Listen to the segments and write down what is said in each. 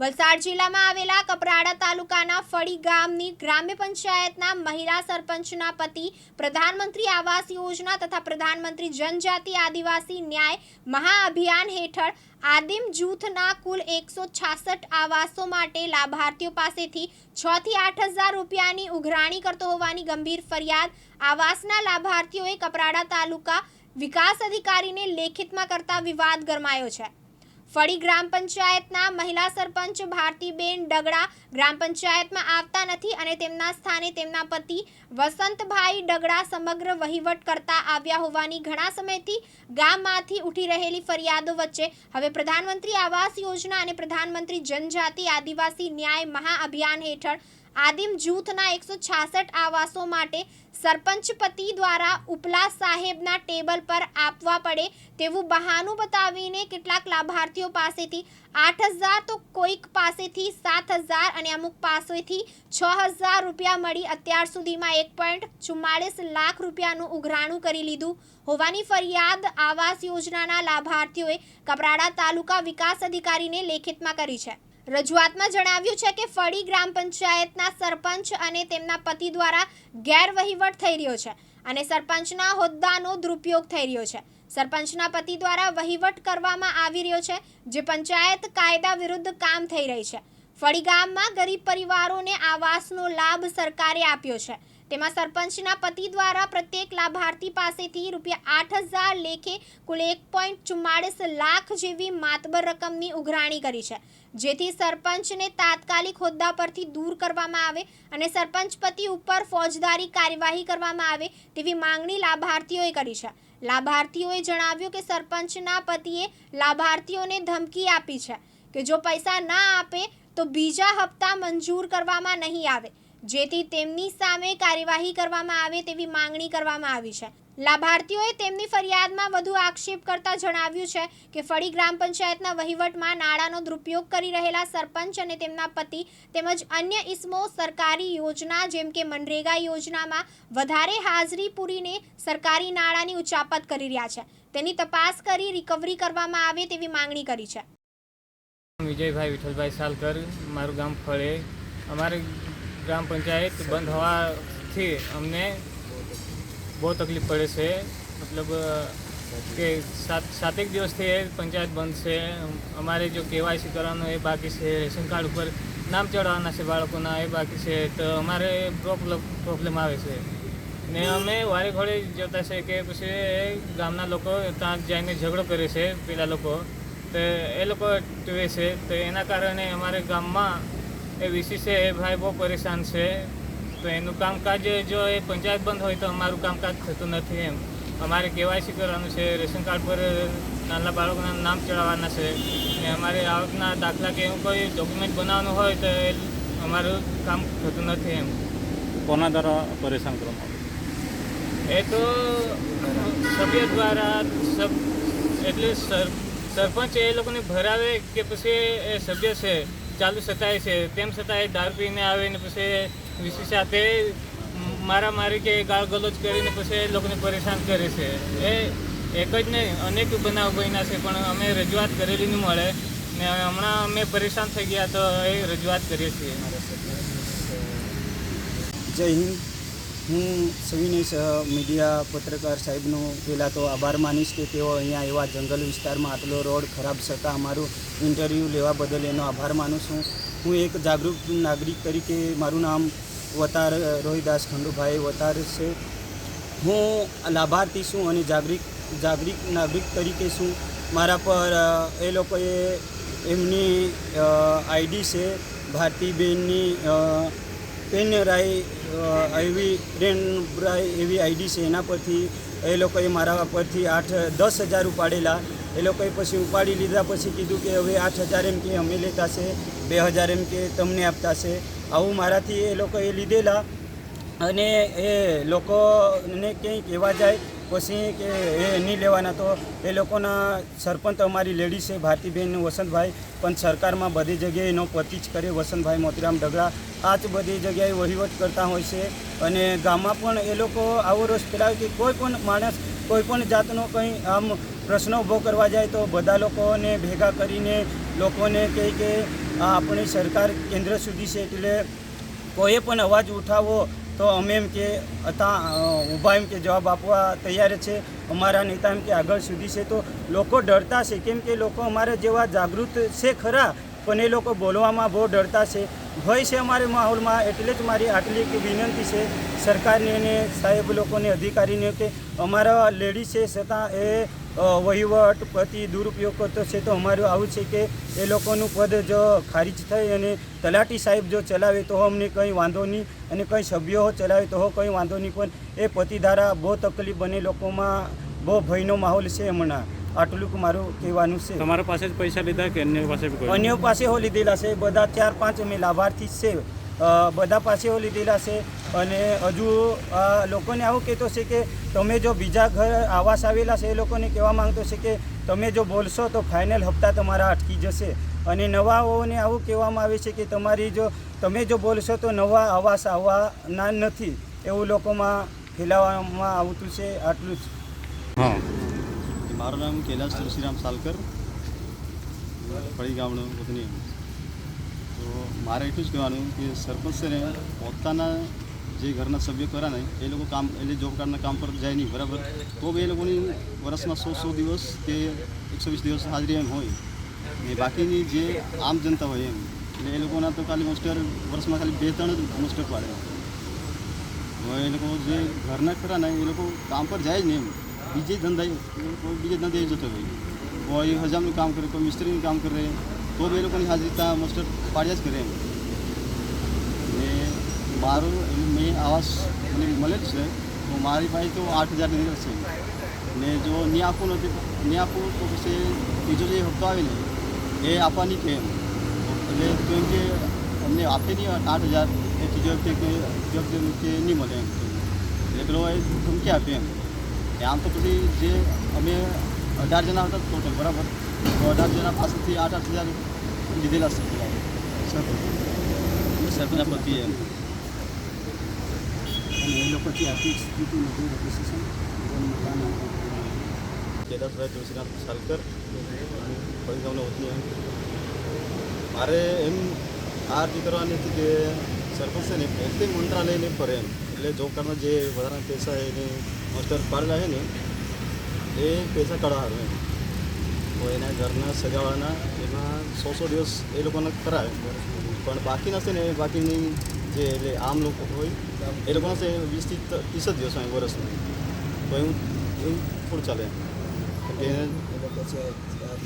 વલસાડ જિલ્લામાં આવેલા કપરાડા તાલુકાના ફળી ગામની ગ્રામ્ય પંચાયતના મહિલા સરપંચના પતિ, પ્રધાનમંત્રી આવાસ યોજના તથા પ્રધાનમંત્રી જનજાતિ આદિવાસી ન્યાય મહાઅભિયાન હેઠળ આદિમ જૂથના કુલ એકસો છાસઠ આવાસો માટે લાભાર્થીઓ પાસેથી છ થી આઠ હજાર રૂપિયાની ઉઘરાણી કરતો હોવાની ગંભીર ફરિયાદ આવાસના લાભાર્થીઓએ કપરાડા તાલુકા વિકાસ અધિકારીને લેખિતમાં કરતા વિવાદ ગરમાયો છે. ફળી ગ્રામ પંચાયતના મહિલા સરપંચ ભારતીબેન ડગડા ગ્રામ પંચાયતમાં આવતા નથી અને તેમના સ્થાને તેમના પતિ વસંતભાઈ ડગડા સમગ્ર વહીવટ કરતા આવ્યા હોવાની ઘણા સમયથી ગામમાંથી ઉઠી રહેલી ફરિયાદો વચ્ચે. હવે પ્રધાનમંત્રી આવાસ યોજના અને પ્રધાનમંત્રી જનજાતિ આદિવાસી ન્યાય મહાઅભિયાન હેઠળ આદિમ જૂથના એકસો છાસઠ આવાસો માટે સરપંચપતિ દ્વારા ઉપલા સાહેબના ટેબલ પર આપવા પડે તેવું બહાનું બતાવીને કેટલાક લાભાર્થીઓ પાસેથી આઠ હજાર તો કોઈક પાસેથી સાત હજાર અને અમુક પાસેથી છ હજાર રૂપિયા મળી. અત્યાર સુધીમાં એક પોઈન્ટ ચુમ્માળીસ લાખ રૂપિયાનું ઉઘરાણું કરી લીધું. હોવાની ફરિયાદ આવાસ યોજનાના લાભાર્થીઓએ કપરાડા તાલુકા વિકાસ અધિકારીને લેખિતમાં કરી છે. રજૂઆતમાં જણાવ્યું છે કે ફળી ગ્રામ પંચાયતના સરપંચ અને તેમના પતિ દ્વારા ગેરવહીવટ થઈ રહ્યો છે અને સરપંચના હોદ્દાનો દુરુપયોગ થઈ રહ્યો છે. સરપંચના પતિ દ્વારા વહીવટ કરવામાં આવી રહ્યો છે, જે પંચાયત કાયદા વિરુદ્ધ કામ થઈ રહી છે. ફળી ગામમાં ગરીબ પરિવારોને આવાસનો લાભ સરકારે આપ્યો છે. તેમાં સરપંચના પતિ દ્વારા પ્રત્યેક લાભાર્થી પાસેથી રૂપિયા આઠ હજાર લેખે કુલ એક પોઈન્ટ ચુમ્માળીસ લાખ જેવી માતબર રકમની ઉઘરાણી કરી છે. જેથી સરપંચને તાત્કાલિક હોદ્દા પરથી દૂર કરવામાં આવે અને સરપંચ પતિ ઉપર ફોજદારી કાર્યવાહી કરવામાં આવે તેવી માંગણી લાભાર્થીઓએ કરી છે. લાભાર્થીઓએ જણાવ્યું કે સરપંચના પતિએ લાભાર્થીઓને ધમકી આપી છે કે જો પૈસા ના આપે તો બીજા હપ્તા મંજૂર કરવામાં નહીં આવે. જેથી તેમની સામે કાર્યવાહી કરવામાં આવે તેવી માંગણી કરવામાં આવી છે. લાભાર્થીઓએ તેમની ફરિયાદમાં વધુ આક્ષેપ કરતા જણાવ્યું છે કે ફળી ગ્રામ પંચાયતના વહીવટમાં નાણાંનો દુરુપયોગ કરી રહેલા સરપંચ અને તેમના પતિ તેમજ અન્ય ઇસમો સરકારી યોજના જેમ કે મનરેગા યોજનામાં વધારે હાજરી પૂરીને સરકારી નાણાંની ઉચાપત કરી રહ્યા છે. તેની તપાસ કરી રિકવરી કરવામાં આવે તેવી માંગણી કરી છે. વિજયભાઈ વિઠ્ઠલભાઈ સાલકર, મારું ગામ ફળે. અમારી ગ્રામ પંચાયત બંધ હોવાથી અમને બહુ તકલીફ પડે છે. મતલબ કે સાત, સાતેક દિવસથી એ પંચાયત બંધ છે. અમારે જો કેવાયસી કરવાનું એ બાકી છે. રેશન કાર્ડ ઉપર નામ ચડાવવાના છે બાળકોના એ બાકી છે. તો અમારે પ્રોબ્લેમ પ્રોબ્લેમ આવે છે. ને અમે વારે ઘોડે જોતા છે કે પછી ગામના લોકો ત્યાં જઈને ઝઘડો કરે છે. પેલા લોકો, તો એ લોકો ટવે છે. તો એના કારણે અમારે ગામમાં એ વીસી છે એ ભાઈ બહુ પરેશાન છે. તો એનું કામકાજ જો એ પંચાયત બંધ હોય તો અમારું કામકાજ થતું નથી એમ. અમારે કેવાયસી કરવાનું છે રેશન કાર્ડ પર નાના બાળકોના નામ ચડાવવાના છે. ને અમારે આવકના દાખલા કે એવું કોઈ ડોક્યુમેન્ટ બનાવવાનું હોય તો એ અમારું કામ થતું નથી એમ. કોના દ્વારા પરેશાન કરવામાં એ તો સભ્ય દ્વારા સબ એટલે સર સરપંચ એ લોકોને ભરાવે કે પછી એ સભ્ય છે? ચાલુ સતાય છે. તેમ છતાં એ દારૂ પીને આવે પછી વીસી સાથે મારા મારી કે ગાળ ગલોચ કરીને પછી એ લોકોને પરેશાન કરે છે. એ એક જ નહીં, અનેક બનાવ બન્યા છે, પણ અમે રજૂઆત કરેલી નહીં મળે. ને હમણાં અમે પરેશાન થઈ ગયા તો એ રજૂઆત કરીએ છીએ. જય હિન્દ. હું સવિનય મીડિયા પત્રકાર સાહેબનો પહેલાં તો આભાર માનીશ કે તેઓ અહીંયા એવા જંગલ વિસ્તારમાં આટલો રોડ ખરાબ છતાં અમારું ઇન્ટરવ્યૂ લેવા બદલ એનો આભાર માનું છું. હું એક જાગૃત નાગરિક તરીકે મારું નામ વતાર, રોહિદાસ ખંડુભાઈ વતાર છે. હું લાભાર્થી છું અને જાગૃત જાગૃત નાગરિક તરીકે છું. મારા પર એ લોકોએ એમની આઈડી છે. ભારતીબેનની પેન રાય એવી રેન બ્રાય એવી આઈડી છે એના પરથી એ લોકોએ મારા પરથી આઠ, દસ હજાર ઉપાડેલા. એ લોકોએ પછી ઉપાડી લીધા, પછી કીધું કે હવે આઠ હજાર એમ કે અમે લેતા છે, બે હજાર એમ કે તમને આપતા છે. આવું મારાથી એ લોકોએ લીધેલા. અને એ લોકોને ક્યાંય કહેવા જાય પછી કે એ નહીં લેવાના તો એ લોકોના સરપંચ અમારી લેડી છે, ભારતીબેન વસંતભાઈ, પણ સરકારમાં બધી જગ્યાએ એનો પતિ જ કરે વસંતભાઈ મોતીરામ ડગડા આ જ બધી જગ્યાએ વહીવટ કરતા હોય છે અને ગામમાં પણ એ લોકો આવો રોષ ફેલાવે કે કોઈ પણ માણસ કોઈ પણ જાતનો કંઈ આમ પ્રશ્ન ઊભો કરવા જાય તો બધા લોકોને ભેગા કરીને લોકોને કહે કે આપણી સરકાર કેન્દ્ર સુધી છે એટલે કોઈએ પણ અવાજ ઉઠાવો તો અમે એમ કે હતા ઊભા એમ કે જવાબ આપવા તૈયાર છે. અમારા નેતા એમ કે આગળ સુધી છે. તો લોકો ડરતા છે. કેમ કે લોકો અમારા જેવા જાગૃત છે ખરા, પણ એ લોકો બોલવામાં બહુ ડરતા છે. ભય છે અમારે માહોલમાં, એટલે જ મારી આટલી એક વિનંતી છે સરકારને અને સાહેબ લોકોને, અધિકારીને કે અમારા લેડીઝ છે છતાં એ વહીવટ પતિ દુરુપયોગ કરતો છે તો અમારું આવું છે કે એ લોકોનું પદ જો ખારીજ થઈ અને તલાટી સાહેબ જો ચલાવે તો અમને કંઈ વાંધો નહીં અને કંઈ સભ્યો ચલાવે તો કંઈ વાંધો નહીં, પણ એ પતિ દ્વારા બહુ તકલીફ બને લોકોમાં, બહુ ભયનો માહોલ છે હમણાં. આટલું મારું કહેવાનું છે. તમારા પાસે જ પૈસા લીધા કે અન્ય પાસે અન્ય પાસે હો લીધેલા છે. બધા ચાર પાંચ અમે લાભાર્થી છે. બધા પાસે હો લીધેલા છે. અને હજુ લોકોને આવું કહેતો છે કે તમે જો બીજા ઘર આવાસ આવેલા છે એ લોકોને કહેવા માંગતો છે કે તમે જો બોલશો તો ફાઇનલ હપ્તા તમારા અટકી જશે. અને નવાઓને આવું કહેવામાં આવે છે કે તમારી જો તમે જો બોલશો તો નવા આવાસ આવવાના નથી. એવું લોકોમાં ફેલાવવામાં આવતું છે. આટલું જ. હા. મારું નામ કૈલાસ તુલસીરામ સાલકર. ફળી ગામનું વતની તો મારે એટલું જ કહેવાનું કે સરપંચ છે ને પોતાના જે ઘરના સભ્યો ખરા ને, એ લોકો કામ, એટલે જોબ કાર્ડના કામ પર જાય નહીં, બરાબર? તો બી એ લોકોની વર્ષમાં સો સો દિવસ કે એકસો વીસ દિવસ હાજરી એમ હોય. ને બાકીની જે આમ જનતા હોય એમ. એટલે એ લોકોના તો ખાલી મોસ્ટર વર્ષમાં ખાલી બે, ત્રણ જ મોસ્ટર પાડે એ લોકો જે ઘરના ખરા ને, એ લોકો કામ પર જાય જ નહીં એમ. બીજે ધંધા કોઈ બીજે ધંધે જતો હોય કોઈ હજામનું કામ કરે, કોઈ મિસ્ત્રીનું કામ કરે, તો બે લોકોની હાજરી ત્યાં મોસ્ટર પાડ્યા જ કરે એમ. ને મારું મેં આવાસ મને મળે જ છે, તો મારી પાસે તો આઠ હજારની અંદર છે. ને જો નહીં આપવું નથી નહીં આપવું તો પછી બીજો જે હપ્તો આવે ને, એ આપવાની કે એટલે કેમ કે અમને આપે નહીં આઠ હજાર એ ત્રીજો વખતે કે ત્રીજો વખતે નહીં મળે એમ. એટલે એ ધમકી આપે એમ. એ આમ તો પછી જે અમે અઢાર જણા હતા ટોટલ બરાબર. તો અઢાર જણા પાસેથી આઠ આઠ હજાર લીધેલા છે. સરપંચ પતિ એમ. અને એ લોકોથી આર્થિક સ્થિતિ નથી રજીસ્ટ્રેશન. કેદારભાઈ તુલસીરામ સાલકર. ફળી વતની મારે એમ આ અરજી કરવાની હતી કે સરપંચ છે ને પોતે મંત્રાલયને ફરે એમ. એટલે જોબ કાર્ડમાં જે વધારાના પૈસા એને માસ્ટર પાડેલા છે ને, એ પૈસા કઢાવે તો એના ઘરના સગાવાના એમાં સો સો દિવસ એ લોકોને કરાવે. પણ બાકી નથી ને, બાકીની જે એટલે આમ લોકો હોય, એ લોકો છે વીસથી ત્રીસ જ દિવસ હોય વર્ષમાં તો એવું એવું થોડું ચાલે.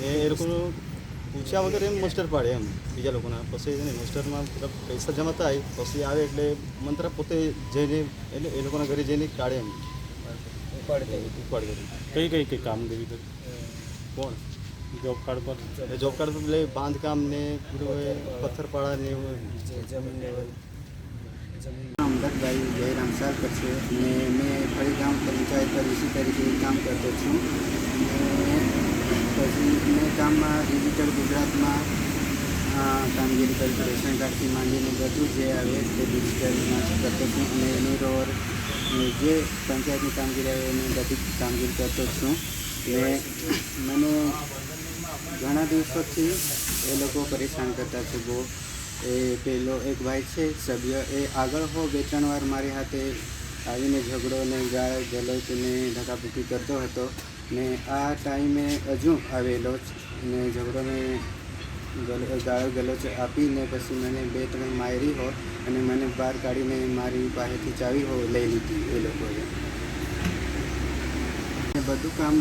એ એ લોકોનું પૂછ્યા વગર એમ મસ્ટર પાડે એમ, બીજા લોકોના. પછી એને માસ્ટરમાં પૈસા જમા થાય, પછી આવે એટલે મંત્ર પોતે જઈને, એટલે એ લોકોના ઘરે જઈને કાઢે એમ. ઉપાડ કરી કઈ કઈ કઈ કામગીરી કરી? કોણ? જોબ કાર્ડ પર? જોબ કાર્ડ પર એટલે બાંધકામ ને પથ્થરપાળા એ પથ્થરપાડા ને એવું જમીન લેવલ. અમદાદભાઈ જયરામ સાલકર છે અને મેં ફરી ગામ પંચાયત પર ઋષિ તરીકે કામ કરતો છું. અને પછી મેં કામમાં ડિજિટલ ગુજરાતમાં કામગીરી કરી રેશન કાર્ડથી માંડીને બધું જે આવે તે ડિજિટલમાં કરતો છું. અને એની રોર જે પંચાયતની કામગીરી આવે એની બધી કામગીરી કરતો છું. ને મને ઘણા દિવસોથી એ લોકો પરેશાન કરતા છે બહુ. એ પેલો એક ભાઈ છે, સભ્ય, એ આગળ હો બે ત્રણ વાર મારી હાથે આવીને ઝઘડો ને ગાળ ગલોચ ને ધકાપુકી કરતો હતો ને આ ટાઈમે હજુ આવેલો ને ઝઘડો ને ગાળ ગલોચ આપીને પછી મને બે ત્રણ મારી હો અને મને બહાર કાઢીને મારી પાસેથી ચાવી હો લઈ લીધી એ લોકોએ. બધું કામ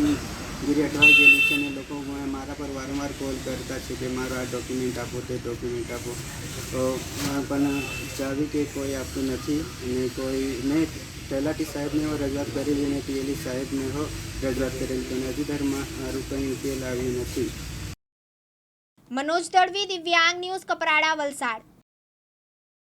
ગીરી અટવાઈ ગયેલું છે અને લોકો મારા પર વારંવાર કોલ કરતા છે કે મારો આ ડોક્યુમેન્ટ આપો, તે ડોક્યુમેન્ટ આપો. તો પણ ચાવી કે કોઈ આપતું નથી અને કોઈ મેં તલાટી સાહેબને હો, રજૂઆત કરેલી અને પીએલી સાહેબને હો, રજૂઆત કરેલી પણ હજુ ધરમાં મારું કંઈ ઉકેલ આવ્યું નથી. મનોજ દળવી દિવ્યાંગ ન્યૂઝ કપરાડા વલસાડ.